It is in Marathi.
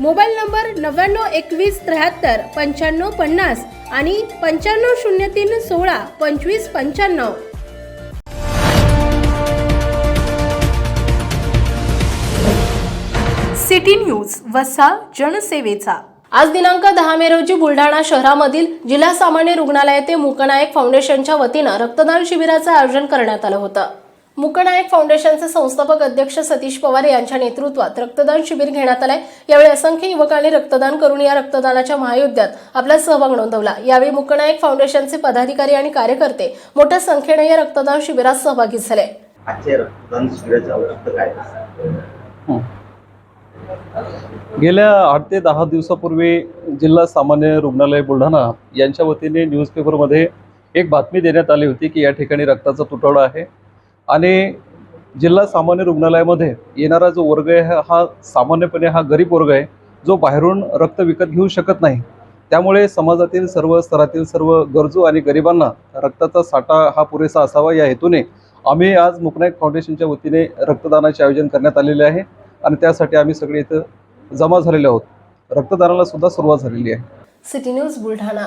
मोबाईल नंबर नव्याण्णव एकवीस त्र्याहत्तर पंच्याण्णव पन्नास आणि पंच्याण्णव शून्य तीन सोळा पंचवीस पंच्याण्णव. सिटी न्यूज वसा जनसेवेचा. आज दिनांक दहा मे रोजी बुलढाणा शहरामधील जिल्हा सामान्य रुग्णालय ते मुकनायक फाउंडेशनच्या वतीनं रक्तदान शिबिराचं आयोजन करण्यात आलं होतं. मुकनायक फाउंडेशनचे संस्थापक अध्यक्ष सतीश पवार यांच्या नेतृत्वात रक्तदान शिबिर घेण्यात आलंय. यावेळी असंख्य युवकांनी रक्तदान करून या रक्तदानाच्या महायुद्धात आपला सहभाग नोंदवला. यावेळी मुकनायक फाउंडेशनचे पदाधिकारी आणि कार्यकर्ते मोठ्या संख्येने या रक्तदान शिबिरात सहभागी झाले. आजचे रक्तदान शिबिराचे औचित्य काय गेल्या आठ ते दहा दिवसापूर्वी जिल्हा सामान्य रुग्णालय बुलढाणा यांच्या वतीने न्यूजपेपरमध्ये एक बातमी देण्यात आली होती की या ठिकाणी रक्ताचा तुटवडा आहे. आणि जिल्हा सामान्य रुग्णालयामध्ये येणारा जो वर्ग आहे हा- सामान्यपणे हा गरीब वर्ग आहे जो बाहेरून रक्त विकत घेऊ शकत नाही. त्यामुळे समाजातील सर्व स्तरातील सर्व गरजू आणि गरिबांना रक्ताचा साठा हा पुरेसा असावा या हेतूने आम्ही आज मुकनायक फाउंडेशनच्या वतीने रक्तदानाचे आयोजन करण्यात आलेले आहे आणि त्यासाठी आम्ही सगळे इथं जमा झालेले आहोत. रक्तदानाला सुद्धा सुरुवात झालेली आहे. City news Buldhana.